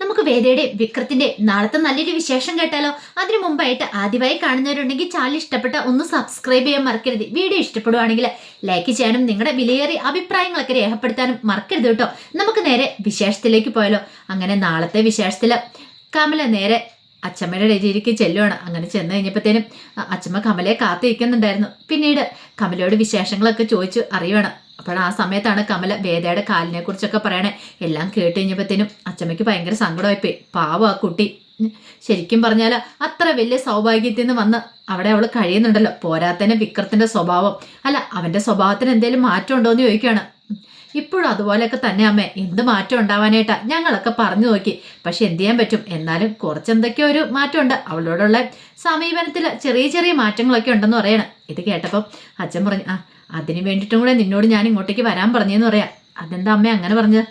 നമുക്ക് വേദയുടെ വിക്രത്തിന്റെ നാളത്തെ നല്ലൊരു വിശേഷം കേട്ടാലോ? അതിനു മുമ്പായിട്ട് ആദ്യമായി കാണുന്നവരുണ്ടെങ്കിൽ ചാനൽ ഇഷ്ടപ്പെട്ട ഒന്ന് സബ്സ്ക്രൈബ് ചെയ്യാൻ മറക്കരുത്. വീഡിയോ ഇഷ്ടപ്പെടുവാണെങ്കിൽ ലൈക്ക് ചെയ്യാനും നിങ്ങളുടെ വിലയേറിയ അഭിപ്രായങ്ങളൊക്കെ രേഖപ്പെടുത്താനും മറക്കരുത് കേട്ടോ. നമുക്ക് നേരെ വിശേഷത്തിലേക്ക് പോയാലോ? അങ്ങനെ നാളത്തെ വിശേഷത്തിൽ കമല നേരെ അച്ചമ്മയുടെ രചിയിലേക്ക് ചെല്ലുവാണ്. അങ്ങനെ ചെന്ന് കഴിഞ്ഞപ്പോഴത്തേനും അച്ചമ്മ കമലയെ കാത്തിരിക്കുന്നുണ്ടായിരുന്നു. പിന്നീട് കമലയോട് വിശേഷങ്ങളൊക്കെ ചോദിച്ചു അറിയുവാണ്. അപ്പോൾ ആ സമയത്താണ് കമല വേദയുടെ കാലിനെ കുറിച്ചൊക്കെ പറയണേ. എല്ലാം കേട്ട് കഴിഞ്ഞപ്പോഴത്തേനും അച്ചമ്മയ്ക്ക് ഭയങ്കര സങ്കടമായിപ്പോയി. പാവം ആ കുട്ടി. ശരിക്കും പറഞ്ഞാൽ അത്ര വലിയ സൗഭാഗ്യത്തിൽ നിന്ന് വന്ന് അവിടെ അവൾ കഴിയുന്നുണ്ടല്ലോ. പോരാത്തന്നെ വിക്രത്തിന്റെ സ്വഭാവം. അല്ല അവന്റെ സ്വഭാവത്തിന് എന്തെങ്കിലും മാറ്റം ഉണ്ടോ എന്ന് ചോദിക്കുകയാണ്. ഇപ്പോഴും അതുപോലെയൊക്കെ തന്നെ അമ്മ. എന്ത് മാറ്റം ഉണ്ടാവാനായിട്ടാ? ഞങ്ങളൊക്കെ പറഞ്ഞു നോക്കി. പക്ഷെ എന്ത് ചെയ്യാൻ പറ്റും? എന്നാലും കുറച്ചെന്തൊക്കെയോ ഒരു മാറ്റമുണ്ട്. അവളോടുള്ള സമീപനത്തിൽ ചെറിയ ചെറിയ മാറ്റങ്ങളൊക്കെ ഉണ്ടെന്ന് പറയണം. ഇത് കേട്ടപ്പോൾ അച്ഛൻ പറഞ്ഞു ആ അതിന് വേണ്ടിയിട്ടും കൂടെ നിന്നോട് ഞാൻ ഇങ്ങോട്ടേക്ക് വരാൻ പറഞ്ഞെന്ന് പറയാം. അതെന്താ അമ്മ അങ്ങനെ പറഞ്ഞത്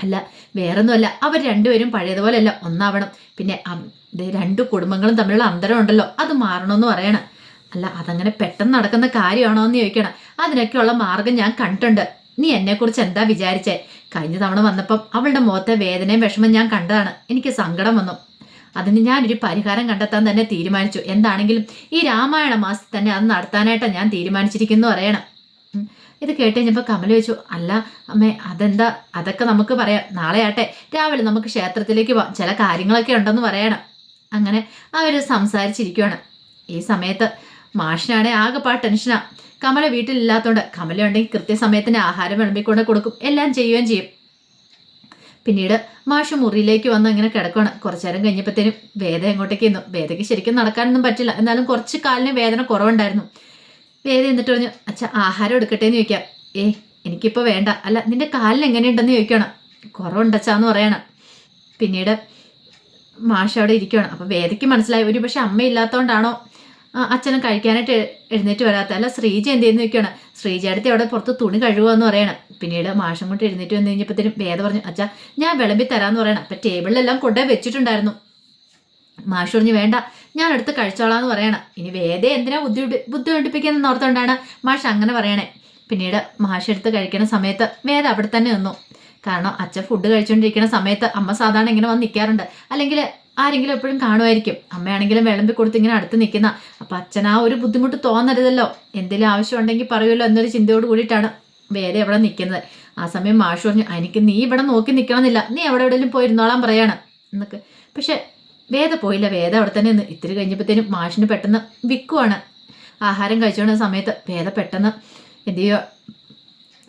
അല്ല വേറൊന്നുമല്ല. അവർ രണ്ടുപേരും പഴയതുപോലെയല്ല ഒന്നാവണം. പിന്നെ രണ്ട് കുടുംബങ്ങളും തമ്മിലുള്ള അന്തരം ഉണ്ടല്ലോ അത് മാറണമെന്ന് പറയണം. അല്ല അതങ്ങനെ പെട്ടെന്ന് നടക്കുന്ന കാര്യമാണോ എന്ന് ചോദിക്കണം. അതിനൊക്കെയുള്ള മാർഗം ഞാൻ കണ്ടിട്ടുണ്ട്. നീ എന്നെക്കുറിച്ച് എന്താ വിചാരിച്ചേ? കഴിഞ്ഞ തവണ വന്നപ്പം അവളുടെ മുഖത്തെ വേദനയും വിഷമം ഞാൻ കണ്ടതാണ്. എനിക്ക് സങ്കടം വന്നു. അതിന് ഞാനൊരു പരിഹാരം കണ്ടെത്താൻ തന്നെ തീരുമാനിച്ചു. എന്താണെങ്കിലും ഈ രാമായണ മാസത്തിൽ തന്നെ അത് നടത്താനായിട്ടാണ് ഞാൻ തീരുമാനിച്ചിരിക്കുന്നു പറയണം. ഇത് കേട്ട് കഴിഞ്ഞപ്പോൾ കമല വെച്ചു അല്ല അമ്മേ അതെന്താ? അതൊക്കെ നമുക്ക് പറയാം. നാളെ ആട്ടെ. രാവിലെ നമുക്ക് ക്ഷേത്രത്തിലേക്ക് പോകാം ചില കാര്യങ്ങളൊക്കെ ഉണ്ടെന്ന് പറയണം. അങ്ങനെ അവർ സംസാരിച്ചിരിക്കുകയാണ് ഈ സമയത്ത് മാഷിനാണെ ആകെപ്പാ ടെൻഷനാണ് കമല വീട്ടിലില്ലാത്തതുകൊണ്ട് കമല ഉണ്ടെങ്കിൽ കൃത്യസമയത്തിന് ആഹാരം വിളമ്പിക്കൊണ്ട് കൊടുക്കും. എല്ലാം ചെയ്യുകയും ചെയ്യും. പിന്നീട് മാഷ് മുറിയിലേക്ക് വന്ന് അങ്ങനെ കിടക്കുകയാണ് കുറച്ചു നേരം കഴിഞ്ഞപ്പോഴത്തേനും വേദ എങ്ങോട്ടേക്ക് ഇന്നു വേദയ്ക്ക് ശരിക്കും നടക്കാനൊന്നും പറ്റില്ല. എന്നാലും കുറച്ച് കാലിന് വേദന കുറവുണ്ടായിരുന്നു. വേദ എന്നിട്ട് പറഞ്ഞു അച്ഛ ആഹാരം എടുക്കട്ടെ എന്ന് ചോദിക്കാം. ഏ എനിക്കിപ്പോൾ വേണ്ട. അല്ല നിന്റെ കാലിന് എങ്ങനെയുണ്ടെന്ന് ചോദിക്കണം. കുറവുണ്ടച്ചാന്ന് പറയണം. പിന്നീട് മാഷ് അവിടെ ഇരിക്കുകയാണ് അപ്പോൾ വേദയ്ക്ക് മനസ്സിലായി. ഒരു പക്ഷെ അമ്മയില്ലാത്തതുകൊണ്ടാണോ അച്ഛനും കഴിക്കാനായിട്ട് എഴുന്നേറ്റ് വരാത്ത. അല്ല ശ്രീജ എന്ത് ചെയ്യുന്ന നോക്കിയാണ് ശ്രീജയടുത്ത് അവിടെ പുറത്ത് തുണി കഴുകുകയെന്ന് പറയണം. പിന്നീട് മാഷം കൊണ്ട് എഴുന്നേറ്റ് വന്നു കഴിഞ്ഞപ്പോഴത്തേനും വേദ പറഞ്ഞു അച്ഛാ ഞാൻ വിളമ്പി തരാമെന്ന് പറയണം. അപ്പം ടേബിളിലെല്ലാം കൊണ്ടേ വെച്ചിട്ടുണ്ടായിരുന്നു. മാഷ് പറഞ്ഞു വേണ്ട ഞാൻ എടുത്ത് കഴിച്ചോളാന്ന് പറയണം. ഇനി വേദ എന്തിനാ ബുദ്ധി ബുദ്ധിമുട്ടിപ്പിക്കുന്ന ഓർത്തുകൊണ്ടാണ് മാഷ് അങ്ങനെ പറയണേ. പിന്നീട് മാഷ് എടുത്ത് കഴിക്കുന്ന സമയത്ത് വേദ അവിടെ തന്നെ നിന്നു. കാരണം അച്ഛൻ ഫുഡ് കഴിച്ചുകൊണ്ടിരിക്കുന്ന സമയത്ത് അമ്മ സാധാരണ ഇങ്ങനെ വന്ന് നിൽക്കാറുണ്ട് അല്ലെങ്കിൽ ആരെങ്കിലും എപ്പോഴും കാണുമായിരിക്കും. അമ്മയാണെങ്കിലും വിളമ്പി കൊടുത്ത് ഇങ്ങനെ അടുത്ത് നിൽക്കുന്ന. അപ്പം അച്ഛൻ ആ ഒരു ബുദ്ധിമുട്ട് തോന്നരുതല്ലോ. എന്തെങ്കിലും ആവശ്യം ഉണ്ടെങ്കിൽ പറയുമല്ലോ എന്നൊരു ചിന്തയോട് കൂടിയിട്ടാണ് വേറെ എവിടെ നിൽക്കുന്നത്. ആ സമയം മാഷു പറഞ്ഞു എനിക്ക് നീ ഇവിടെ നോക്കി നിൽക്കണമെന്നില്ല. നീ എവിടെ എവിടെയെങ്കിലും പോയിരുന്നോളാൻ പറയാണ്. എന്നൊക്കെ. പക്ഷെ വേദ പോയില്ല. വേദ അവിടെ തന്നെ നിന്ന് ഇത്തിരി കഴിഞ്ഞപ്പോഴത്തേനും മാഷിന് പെട്ടെന്ന് വിൽക്കുവാണ് ആഹാരം കഴിച്ചുകൊണ്ടിരുന്ന സമയത്ത് വേദ പെട്ടെന്ന് എന്ത് ചെയ്യുക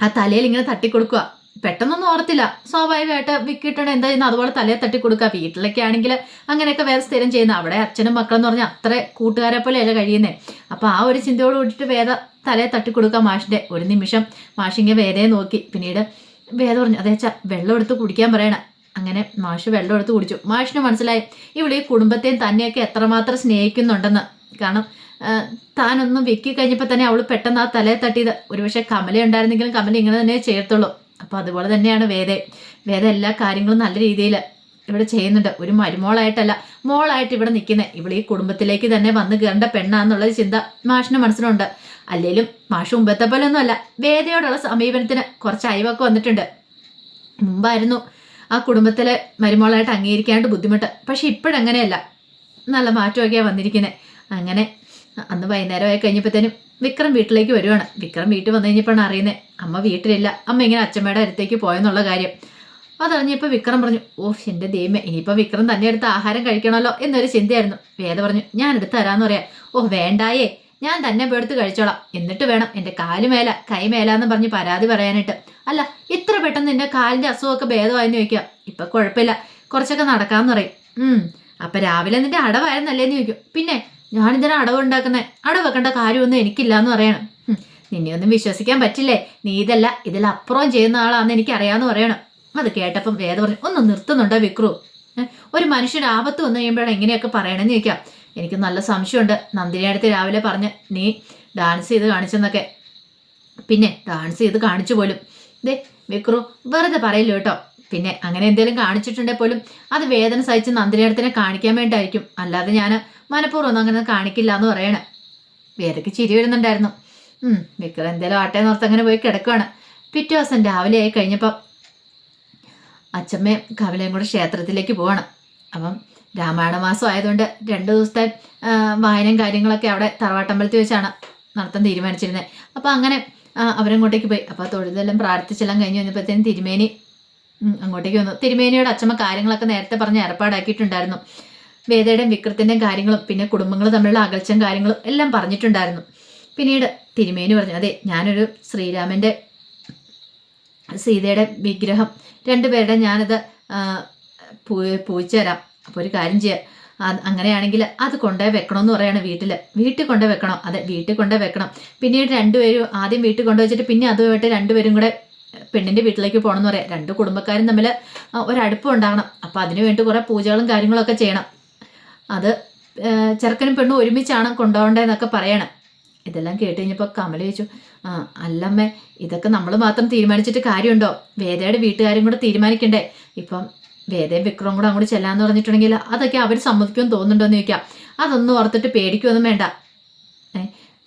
ആ തലയിൽ ഇങ്ങനെ തട്ടിക്കൊടുക്കുക പെട്ടെന്നൊന്നും ഓർത്തില്ല സ്വാഭാവികമായിട്ട് വിക്കിട്ടണ എന്താ ചെയ്യുന്നത് അതുപോലെ തലയെ തട്ടി കൊടുക്കുക. വീട്ടിലൊക്കെ ആണെങ്കിൽ അങ്ങനെയൊക്കെ വേറെ സ്ഥിരം ചെയ്യുന്ന. അവിടെ അച്ഛനും മക്കളെന്ന് പറഞ്ഞാൽ അത്ര കൂട്ടുകാരെ പോലെയല്ല കഴിയുന്നത് അപ്പോൾ ആ ഒരു ചിന്തയോട് കൂടിയിട്ട് വേദ തലയെ തട്ടി കൊടുക്കുക മാഷിന്റെ ഒരു നിമിഷം മാഷിങ്ങനെ വേദയെ നോക്കി. പിന്നീട് വേദ പറഞ്ഞു അതെ വെച്ചാൽ വെള്ളം എടുത്ത് കുടിക്കാൻ പറയണം. അങ്ങനെ മാഷ് വെള്ളം എടുത്ത് കുടിച്ചു. മാഷിന് മനസ്സിലായി ഇവിടെ ഈ കുടുംബത്തെയും തന്നെയൊക്കെ എത്രമാത്രം സ്നേഹിക്കുന്നുണ്ടെന്ന്. കാരണം താനൊന്നും വെക്കി കഴിഞ്ഞപ്പോൾ തന്നെ അവൾ പെട്ടെന്ന് ആ തലയെ തട്ടിയത്. ഒരുപക്ഷെ കമല ഉണ്ടായിരുന്നെങ്കിലും കമല ഇങ്ങനെ തന്നെ ചെയ്യത്തുള്ളൂ. അപ്പോൾ അതുപോലെ തന്നെയാണ് വേദ. വേദ എല്ലാ കാര്യങ്ങളും നല്ല രീതിയിൽ ഇവിടെ ചെയ്യുന്നുണ്ട്. ഒരു മരുമോളായിട്ടല്ല മോളായിട്ട് ഇവിടെ നിൽക്കുന്നത് ഇവിടെ ഈ കുടുംബത്തിലേക്ക് തന്നെ വന്ന് കയറേണ്ട പെണ്ണാന്നുള്ള ചിന്ത മാഷിന് മനസ്സിലുണ്ട്. അല്ലെങ്കിലും മാഷ് മുമ്പത്തെ പോലെ ഒന്നുമല്ല വേദയോടുള്ള സമീപനത്തിന് കുറച്ച് അയവൊക്കെ വന്നിട്ടുണ്ട്. മുമ്പായിരുന്നു ആ കുടുംബത്തിലെ മരുമോളായിട്ട് അംഗീകരിക്കാണ്ട് ബുദ്ധിമുട്ട്. പക്ഷെ ഇപ്പോഴങ്ങനെയല്ല. നല്ല മാറ്റമൊക്കെയാണ് വന്നിരിക്കുന്നത് അങ്ങനെ അന്ന് വൈകുന്നേരമായി കഴിഞ്ഞപ്പോഴത്തേനും വിക്രം വീട്ടിലേക്ക് വരുവാണ്. വിക്രം വീട്ടിൽ വന്നു കഴിഞ്ഞപ്പോഴാണ് അറിയുന്നത് അമ്മ വീട്ടിലില്ല. അമ്മ ഇങ്ങനെ അച്ഛമ്മയുടെ അടുത്തേക്ക് പോയെന്നുള്ള കാര്യം. അതറിഞ്ഞപ്പോൾ വിക്രം പറഞ്ഞു ഓ എന്റെ ദൈവമേ ഇനിയിപ്പോൾ വിക്രം തന്നെ എടുത്ത് ആഹാരം കഴിക്കണമല്ലോ എന്നൊരു ചിന്തയായിരുന്നു. വേദ പറഞ്ഞു ഞാൻ എടുത്ത് തരാമെന്ന് പറയാം. ഓ വേണ്ടായേ ഞാൻ തന്നെ എടുത്ത് കഴിച്ചോളാം. എന്നിട്ട് വേണം എന്റെ കാൽ മേല കൈമേല എന്ന് പറഞ്ഞ് പരാതി പറയാനായിട്ട്. അല്ല ഇത്ര പെട്ടെന്ന് എന്റെ കാലിന്റെ അസുഖമൊക്കെ ഭേദമായെന്ന് ചോദിക്കുക ഇപ്പം കുഴപ്പമില്ല. കുറച്ചൊക്കെ നടക്കാമെന്ന് പറയും. അപ്പം രാവിലെ നിന്റെ അടവായിരുന്നല്ലേന്ന് ചോദിക്കും. പിന്നെ ഞാനിതിനെ അടവ് ഉണ്ടാക്കുന്നത് അടവ് വെക്കേണ്ട കാര്യമൊന്നും എനിക്കില്ല എന്ന് പറയണം നിന്നെ ഒന്നും വിശ്വസിക്കാൻ പറ്റില്ലേ? നീ ഇതല്ല ഇതിലപ്പുറം ചെയ്യുന്ന ആളാന്ന് എനിക്ക് അറിയാമെന്ന് പറയണം. അത് കേട്ടപ്പം വേദ പറഞ്ഞു ഒന്ന് നിർത്തുന്നുണ്ടോ വിക്രു? ഒരു മനുഷ്യൻ ആപത്ത് വന്നു കഴിയുമ്പോഴാണ് എങ്ങനെയൊക്കെ പറയണമെന്ന് ചോദിക്കാം. എനിക്ക് നല്ല സംശയമുണ്ട് നന്ദിനി അടുത്ത് രാവിലെ പറഞ്ഞ് നീ ഡാൻസ് ചെയ്ത് കാണിച്ചെന്നൊക്കെ. പിന്നെ ഡാൻസ് ചെയ്ത് കാണിച്ചു പോലും. ഇതേ വിക്രു വെറുതെ പറയില്ല കേട്ടോ. പിന്നെ അങ്ങനെ എന്തെങ്കിലും കാണിച്ചിട്ടുണ്ടെങ്കിൽ പോലും അത് വേദന സഹിച്ച് നന്ദിനിയടത്തിനെ കാണിക്കാൻ വേണ്ടിയായിരിക്കും. അല്ലാതെ ഞാൻ മനഃപൂർവം അങ്ങനെ കാണിക്കില്ല എന്ന് പറയണേ. വേദയ്ക്ക് ചിരി വരുന്നുണ്ടായിരുന്നു. വിക്രം എന്തേലും ആട്ടെ നോർത്ത് അങ്ങനെ പോയി കിടക്കുവാണ്. പിറ്റേ ദിവസം രാവിലെ ആയി കഴിഞ്ഞപ്പോൾ അച്ഛമ്മയും കവലയും കൂടെ ക്ഷേത്രത്തിലേക്ക് പോവാണ്. അപ്പം രാമായണ മാസം ആയതുകൊണ്ട് രണ്ട് ദിവസത്തെ വായനയും കാര്യങ്ങളൊക്കെ അവിടെ തറവാട്ടമ്പലത്തിൽ വെച്ചാണ് നടത്താൻ തീരുമാനിച്ചിരുന്നത്. അപ്പം അങ്ങനെ അവരങ്ങോട്ടേക്ക് പോയി. അപ്പോൾ തൊഴിലെല്ലാം പ്രാർത്ഥിച്ചെല്ലാം കഴിഞ്ഞ് വന്നപ്പോഴത്തേനും തിരുമേനി അങ്ങോട്ടേക്ക് വന്നു. തിരുമേനിയുടെ അച്ഛമ്മ കാര്യങ്ങളൊക്കെ നേരത്തെ പറഞ്ഞ് ഏർപ്പാടാക്കിയിട്ടുണ്ടായിരുന്നു. വേദയുടെയും വിക്രത്തിന്റെയും കാര്യങ്ങളും പിന്നെ കുടുംബങ്ങൾ തമ്മിലുള്ള അകൽച്ചയും കാര്യങ്ങളും എല്ലാം പറഞ്ഞിട്ടുണ്ടായിരുന്നു. പിന്നീട് തിരുമേനി പറഞ്ഞു അതെ ഞാനൊരു ശ്രീരാമന്റെ സീതയുടെ വിഗ്രഹം. രണ്ടുപേരുടെ ഞാനത് പൂ പൂജിച്ചു തരാം. അപ്പോൾ ഒരു കാര്യം ചെയ്യാം. അങ്ങനെയാണെങ്കിൽ അത് കൊണ്ടുപോയി വെക്കണമെന്ന് പറയാണ് വീട്ടിൽ വീട്ടിൽ കൊണ്ടുപോയി വെക്കണം? അതെ വീട്ടിൽ കൊണ്ടുപോയി വെക്കണം. പിന്നീട് രണ്ടുപേരും ആദ്യം വീട്ടിൽ കൊണ്ടുവച്ചിട്ട് വെച്ചിട്ട് പിന്നെ അതുമായിട്ട് രണ്ടുപേരും കൂടെ പെണ്ണിന്റെ വീട്ടിലേക്ക് പോകണമെന്ന് പറയാം. രണ്ട് കുടുംബക്കാരും തമ്മിൽ ഒരടുപ്പം ഉണ്ടാകണം. അപ്പോൾ അതിനു വേണ്ടി കുറേ പൂജകളും കാര്യങ്ങളൊക്കെ ചെയ്യണം. അത് ചെറുക്കനും പെണ്ണും ഒരുമിച്ചാണ് കൊണ്ടുപോകേണ്ടതെന്നൊക്കെ പറയണം. ഇതെല്ലാം കേട്ട് കഴിഞ്ഞപ്പോൾ കമല ചോദിച്ചു ആ അല്ലമ്മേ ഇതൊക്കെ നമ്മൾ മാത്രം തീരുമാനിച്ചിട്ട് കാര്യമുണ്ടോ? വേദയുടെ വീട്ടുകാരും കൂടെ തീരുമാനിക്കണ്ടേ? ഇപ്പം വേദയും വിക്രവും കൂടെ അങ്ങോട്ട് ചെല്ലാന്ന് പറഞ്ഞിട്ടുണ്ടെങ്കിൽ അതൊക്കെ അവർ സമ്മതിക്കുമെന്ന് തോന്നുന്നുണ്ടോ എന്ന് ചോദിക്കാം. അതൊന്നും ഓർത്തിട്ട് പേടിക്കുമൊന്നും വേണ്ട.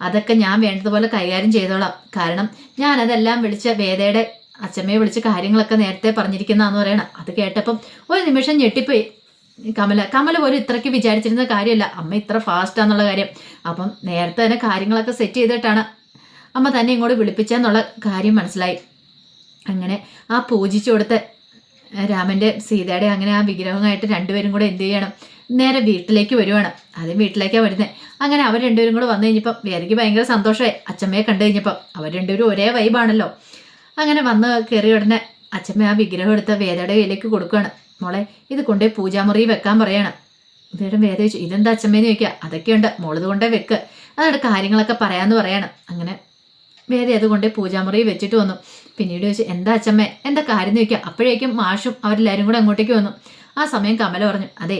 അതൊക്കെ ഞാൻ വേണ്ടതുപോലെ കൈകാര്യം ചെയ്തോളാം. കാരണം ഞാൻ അതെല്ലാം വിളിച്ച വേദയുടെ അച്ഛമ്മയെ വിളിച്ച കാര്യങ്ങളൊക്കെ നേരത്തെ പറഞ്ഞിരിക്കുന്നതാന്ന് പറയണം. അത് കേട്ടപ്പം ഒരു നിമിഷം ഞെട്ടിപ്പോയി. കമല കമല പോലും ഇത്രയ്ക്ക് വിചാരിച്ചിരുന്ന കാര്യമല്ല. അമ്മ ഇത്ര ഫാസ്റ്റാന്നുള്ള കാര്യം. അപ്പം നേരത്തെ തന്നെ കാര്യങ്ങളൊക്കെ സെറ്റ് ചെയ്തിട്ടാണ് അമ്മ തന്നെ ഇങ്ങോട്ട് വിളിപ്പിച്ചെന്നുള്ള കാര്യം മനസ്സിലായി. അങ്ങനെ ആ പൂജിച്ചു കൊടുത്ത രാമന്റെ സീതയുടെ അങ്ങനെ ആ വിഗ്രഹമായിട്ട് രണ്ടുപേരും കൂടെ എന്ത് ചെയ്യണം? നേരെ വീട്ടിലേക്ക് വരുവാണ്. ആദ്യം വീട്ടിലേക്കാണ് വരുന്നത് അങ്ങനെ അവർ രണ്ടുപേരും കൂടെ വന്നു കഴിഞ്ഞപ്പം വേദയ്ക്ക് ഭയങ്കര സന്തോഷമായി. അച്ഛമ്മയെ കണ്ടു കഴിഞ്ഞപ്പം അവർ രണ്ടുപേരും ഒരേ വൈബാണല്ലോ അങ്ങനെ വന്ന് കയറിയ ഉടനെ അച്ഛമ്മ ആ വിഗ്രഹം എടുത്ത് വേദയുടെ കയ്യിലേക്ക് കൊടുക്കുകയാണ് മോളെ ഇത് കൊണ്ടേ പൂജാമുറി വെക്കാൻ പറയണം. വേറെ വേദ ചോദിച്ചു ഇതെന്താ അച്ഛമ്മേന്ന് ചോദിക്കുക? അതൊക്കെയുണ്ട് മോളത് കൊണ്ടേ വെക്ക്. അതുകൊണ്ട് കാര്യങ്ങളൊക്കെ പറയാമെന്ന് പറയണം. അങ്ങനെ വേദ അതുകൊണ്ട് പൂജാമുറി വെച്ചിട്ട് വന്നു. പിന്നീട് ചോദിച്ചു എന്താ അച്ഛമ്മേ? എന്താ കാര്യം എന്ന് ചോദിക്കുക? അപ്പോഴേക്കും മാഷും അവരെല്ലാവരും കൂടെ അങ്ങോട്ടേക്ക് വന്നു. ആ സമയം കമല പറഞ്ഞു അതെ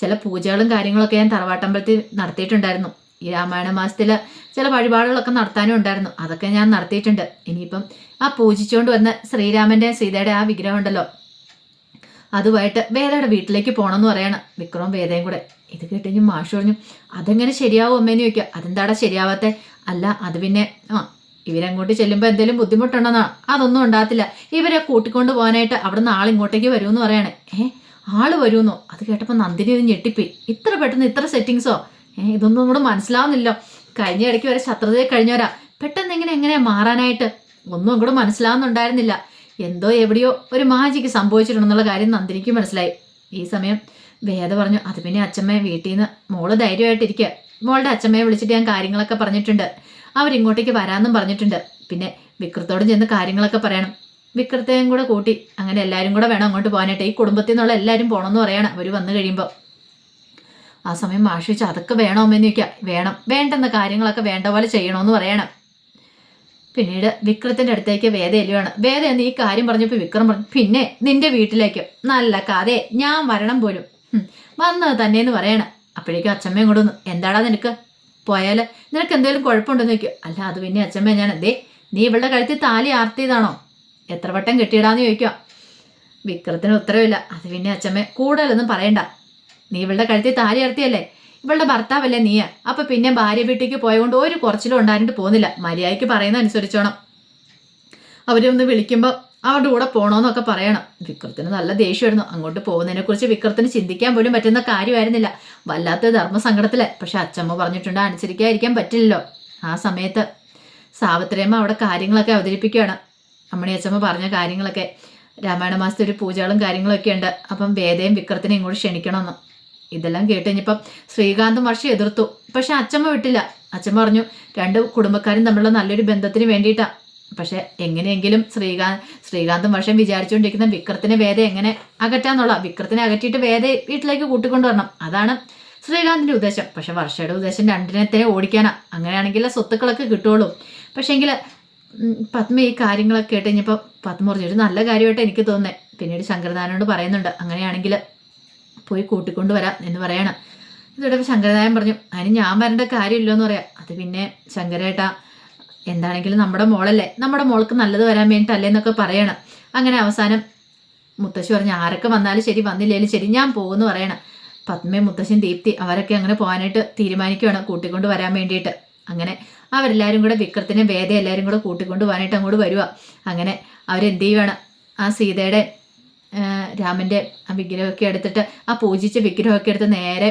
ചില പൂജകളും കാര്യങ്ങളൊക്കെ ഞാൻ തറവാട്ടമ്പലത്തിൽ നടത്തിയിട്ടുണ്ടായിരുന്നു. ഈ രാമായണ മാസത്തിൽ ചില വഴിപാടുകളൊക്കെ നടത്താനും ഉണ്ടായിരുന്നു. അതൊക്കെ ഞാൻ നടത്തിയിട്ടുണ്ട്. ഇനിയിപ്പം ആ പൂജിച്ചുകൊണ്ട് വന്ന ശ്രീരാമന്റെ സീതയുടെ ആ വിഗ്രഹം ഉണ്ടല്ലോ അതുമായിട്ട് വേദയുടെ വീട്ടിലേക്ക് പോകണം എന്ന് പറയണം വിക്രവും വേദയും കൂടെ. ഇത് കേട്ടുകഴിഞ്ഞ് മാഷ് പറഞ്ഞു അതെങ്ങനെ ശരിയാവും അമ്മേന്ന് ചോദിക്കുക അതെന്താടാ ശരിയാവാത്തെ? അല്ല അത് പിന്നെ ആ ഇവരങ്ങോട്ട് ചെല്ലുമ്പോൾ എന്തെങ്കിലും ബുദ്ധിമുട്ടുണ്ടെന്നാ. അതൊന്നും ഉണ്ടാകത്തില്ല. ഇവരെ കൂട്ടിക്കൊണ്ട് പോകാനായിട്ട് അവിടെ നിന്ന് ആളിങ്ങോട്ടേക്ക് വരുമെന്ന് പറയണേ. ഏ ആൾ വരുമെന്നോ? അത് കേട്ടപ്പോൾ നന്ദിനി ഇത് ഞെട്ടിപ്പോയി. ഇത്ര പെട്ടെന്ന് ഇത്ര സെറ്റിങ്സോ? ഏ ഇതൊന്നും കൂടെ മനസ്സിലാവുന്നില്ലോ കഴിഞ്ഞ ഇടയ്ക്ക് വരെ ശത്രുതയെ കഴിഞ്ഞവരാ. പെട്ടെന്ന് ഇങ്ങനെ എങ്ങനെയാ മാറാനായിട്ട്? ഒന്നും അങ്ങോട്ട് മനസ്സിലാവുന്നുണ്ടായിരുന്നില്ല. എന്തോ എവിടെയോ ഒരു മാജിക്ക് സംഭവിച്ചിട്ടുണ്ടെന്നുള്ള കാര്യം നന്ദിനിക്ക് മനസ്സിലായി. ഈ സമയം വേദ പറഞ്ഞു അത് പിന്നെ അച്ഛമ്മ വീട്ടിൽ നിന്ന് മോൾ ധൈര്യമായിട്ടിരിക്കുക മോളുടെ അച്ഛമ്മയെ വിളിച്ചിട്ട് ഞാൻ കാര്യങ്ങളൊക്കെ പറഞ്ഞിട്ടുണ്ട്. അവരിങ്ങോട്ടേക്ക് വരാമെന്നും പറഞ്ഞിട്ടുണ്ട്. പിന്നെ വിക്രത്തോടും ചെന്ന് കാര്യങ്ങളൊക്കെ പറയണം. വിക്രത്തെയും കൂടെ കൂട്ടി അങ്ങനെ എല്ലാവരും കൂടെ വേണം അങ്ങോട്ട് പോകാനായിട്ട്. ഈ കുടുംബത്തിൽ നിന്നുള്ള എല്ലാവരും പോകണമെന്ന് പറയണം അവർ വന്നു കഴിയുമ്പോൾ ആ സമയം മാഷിച്ച് അതൊക്കെ വേണോ എന്ന് ചോദിക്കാം. വേണം. വേണ്ടെന്ന കാര്യങ്ങളൊക്കെ വേണ്ട പോലെ ചെയ്യണമെന്ന് പറയണം. പിന്നീട് വിക്രത്തിന്റെ അടുത്തേക്ക് വേദ എല്ലുവാണ്. വേദ എന്ന് ഈ കാര്യം പറഞ്ഞപ്പോൾ വിക്രം പറഞ്ഞു പിന്നെ നിന്റെ വീട്ടിലേക്ക് നല്ല കഥയെ ഞാൻ വരണം പോലും. വന്നത് തന്നെയെന്ന് പറയണം. അപ്പോഴേക്കും അച്ഛമ്മയും കൂടെ വന്നു. എന്താടാ നിനക്ക്? പോയാൽ നിനക്ക് എന്തെങ്കിലും കുഴപ്പമുണ്ടെന്ന് ചോദിക്കും. അല്ല അത് പിന്നെ അച്ഛമ്മ ഞാൻ എന്തേ നീ ഇവളുടെ കഴുത്തിൽ താലി ആർത്തിയതാണോ? എത്ര വട്ടം കെട്ടിയിടാന്ന് ചോദിക്കുക വിക്രത്തിന് ഉത്തരവില്ല. അത് പിന്നെ അച്ഛമ്മ കൂടുതലൊന്നും പറയണ്ട. നീ ഇവളുടെ കഴുത്തിൽ താലി ആർത്തിയല്ലേ? ഇവളുടെ ഭർത്താവല്ലേ നീ അപ്പൊ പിന്നെ ഭാര്യ വീട്ടിലേക്ക് പോയതുകൊണ്ട് ഒരു കുറച്ചിലും ഉണ്ടായിട്ട് പോകുന്നില്ല. മര്യാദയ്ക്ക് പറയുന്ന അനുസരിച്ചോണം. അവരൊന്ന് വിളിക്കുമ്പോൾ അവരുടെ കൂടെ പോകണമെന്നൊക്കെ പറയണം. വിക്രത്തിന് നല്ല ദേഷ്യമായിരുന്നു. അങ്ങോട്ട് പോകുന്നതിനെ കുറിച്ച് വിക്രത്തിന് ചിന്തിക്കാൻ പോലും പറ്റുന്ന കാര്യമായിരുന്നില്ല. വല്ലാത്ത ധർമ്മസങ്കടത്തിൽ. പക്ഷെ അച്ചമ്മ പറഞ്ഞിട്ടുണ്ട് അനുസരിക്കാതിരിക്കാൻ പറ്റില്ലല്ലോ. ആ സമയത്ത് സാവിത്രിയമ്മ അവിടെ കാര്യങ്ങളൊക്കെ അവതരിപ്പിക്കുകയാണ്. അമ്മണി അച്ചമ്മ പറഞ്ഞ കാര്യങ്ങളൊക്കെ. രാമായണ മാസത്തെ ഒരു പൂജകളും കാര്യങ്ങളൊക്കെ ഉണ്ട് അപ്പം വേദയും വിക്രത്തിനെ ഇങ്ങോട്ട് ക്ഷണിക്കണമെന്ന്. ഇതെല്ലാം കേട്ട് കഴിഞ്ഞപ്പം ശ്രീകാന്തും വർഷ എതിർത്തു. പക്ഷെ അച്ഛമ്മ വിട്ടില്ല. അച്ചമ്മ പറഞ്ഞു രണ്ട് കുടുംബക്കാരും തമ്മിലുള്ള നല്ലൊരു ബന്ധത്തിന് വേണ്ടിയിട്ടാണ് പക്ഷെ എങ്ങനെയെങ്കിലും ശ്രീകാന്ത് ശ്രീകാന്തും വർഷം വിചാരിച്ചുകൊണ്ടിരിക്കുന്ന വിക്രത്തിനെ വേദ എങ്ങനെ അകറ്റാന്നുള്ള വിക്രത്തിനെ അകറ്റിയിട്ട് വേദ വീട്ടിലേക്ക് കൂട്ടിക്കൊണ്ടുവരണം അതാണ് ശ്രീകാന്തിന്റെ ഉദ്ദേശം. പക്ഷെ വർഷയുടെ ഉദ്ദേശം രണ്ടിനത്തെ ഓടിക്കാനാ. അങ്ങനെയാണെങ്കിൽ സ്വത്തുക്കളൊക്കെ കിട്ടുള്ളൂ പക്ഷേങ്കിൽ പത്മ ഈ കാര്യങ്ങളൊക്കെ കേട്ട് കഴിഞ്ഞപ്പോൾ പത്മ പറഞ്ഞു ഒരു നല്ല കാര്യമായിട്ട് എനിക്ക് തോന്നുന്നത് പിന്നീട് ശങ്കരനാരായണോട് പറയുന്നുണ്ട് അങ്ങനെയാണെങ്കിൽ പോയി കൂട്ടിക്കൊണ്ട് വരാം എന്ന് പറയണം. ഇതോടെ ശങ്കരനായൻ പറഞ്ഞു അതിന് ഞാൻ വരേണ്ട കാര്യമില്ലോ എന്ന് പറയാം. അത് പിന്നെ ശങ്കരേട്ട എന്താണെങ്കിലും നമ്മുടെ മോളല്ലേ. നമ്മുടെ മോൾക്ക് നല്ലത് വരാൻ വേണ്ടിയിട്ടല്ലേ എന്നൊക്കെ പറയണം. അങ്ങനെ അവസാനം മുത്തശ്ശി പറഞ്ഞു ആരൊക്കെ വന്നാലും ശരി വന്നില്ലേലും ശരി ഞാൻ പോകുമെന്ന് പറയണം. പത്മയും മുത്തശ്ശിയും ദീപ്തി അവരൊക്കെ അങ്ങനെ പോകാനായിട്ട് തീരുമാനിക്കുകയാണ് കൂട്ടിക്കൊണ്ട് വരാൻ വേണ്ടിയിട്ട്. അങ്ങനെ അവരെല്ലാവരും കൂടെ വിക്രത്തിനെ വേദ എല്ലാവരും കൂടെ കൂട്ടിക്കൊണ്ട് പോകാനായിട്ട് അങ്ങോട്ട് വരിക അങ്ങനെ അവരെന്ത് ചെയ്യുവാണ്? ആ സീതയുടെ രാമന്റെ ആ വിഗ്രഹമൊക്കെ എടുത്തിട്ട് ആ പൂജിച്ച വിഗ്രഹമൊക്കെ എടുത്ത് നേരെ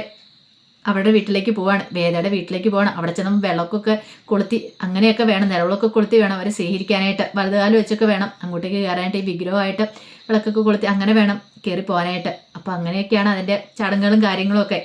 അവരുടെ വീട്ടിലേക്ക് പോവാണ്. വേദയുടെ വീട്ടിലേക്ക് പോവാണ്. അവിടെ ചെന്ന് വിളക്കൊക്കെ കൊളുത്തി അങ്ങനെയൊക്കെ വേണം നിലവിളൊക്കെ കൊളുത്തി വേണം അവരെ സ്വീകരിക്കാനായിട്ട്. വലുതുകാലം വെച്ചൊക്കെ വേണം. അങ്ങോട്ടേക്ക് കയറാനായിട്ട് ഈ വിഗ്രഹമായിട്ട് വിളക്കൊക്കെ കൊളുത്തി അങ്ങനെ വേണം കയറി പോകാനായിട്ട് അപ്പോൾ അങ്ങനെയൊക്കെയാണ് അതിന്റെ ചടങ്ങുകളും കാര്യങ്ങളൊക്കെ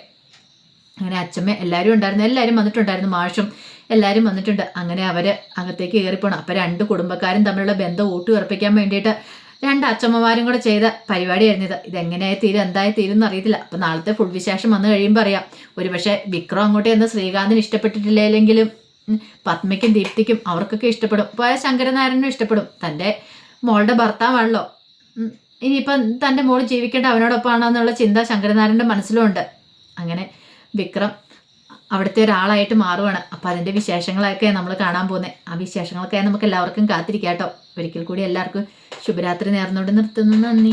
അങ്ങനെ അച്ഛമ്മ എല്ലാവരും ഉണ്ടായിരുന്നു. എല്ലാവരും വന്നിട്ടുണ്ടായിരുന്നു. മാഷും എല്ലാവരും വന്നിട്ടുണ്ട്. അങ്ങനെ അവർ അകത്തേക്ക് കയറിപ്പോണം. അപ്പോൾ രണ്ട് കുടുംബക്കാരും തമ്മിലുള്ള ബന്ധം ഊട്ടി ഉറപ്പിക്കാൻ വേണ്ടിയിട്ട് രണ്ട് അച്ഛമ്മമാരും കൂടെ ചെയ്ത പരിപാടിയായിരുന്നു ഇത് ഇതെങ്ങനെയായി തീരും എന്തായി തീരും എന്ന് അറിയത്തില്ല. അപ്പോൾ നാളത്തെ ഫുൾ വിശേഷം വന്നു കഴിയുമ്പോൾ അറിയാം. ഒരുപക്ഷെ വിക്രം അങ്ങോട്ട് എന്ന് ശ്രീകാന്തിന് ഇഷ്ടപ്പെട്ടിട്ടില്ലെങ്കിലും പത്മയ്ക്കും ദീപ്തിക്കും അവർക്കൊക്കെ ഇഷ്ടപ്പെടും. പോയ ശങ്കരനാരായണനും ഇഷ്ടപ്പെടും. തന്റെ മോളുടെ ഭർത്താവാണല്ലോ. ഇനിയിപ്പം തന്റെ മോൾ ജീവിക്കേണ്ട അവനോടൊപ്പമാണോ എന്നുള്ള ചിന്ത ശങ്കരനാരായണന്റെ മനസ്സിലുമുണ്ട്. അങ്ങനെ വിക്രം അവിടുത്തെ ഒരാളായിട്ട് മാറുവാണ്. അപ്പം അതിന്റെ വിശേഷങ്ങളൊക്കെ നമ്മൾ കാണാൻ പോകുന്നത് ആ വിശേഷങ്ങളൊക്കെ നമുക്ക് എല്ലാവർക്കും കാത്തിരിക്കാം കേട്ടോ ഒരിക്കൽ കൂടി എല്ലാവർക്കും ശുഭരാത്രി നേർന്നുകൊണ്ട് നിർത്തുന്നു. നന്ദി.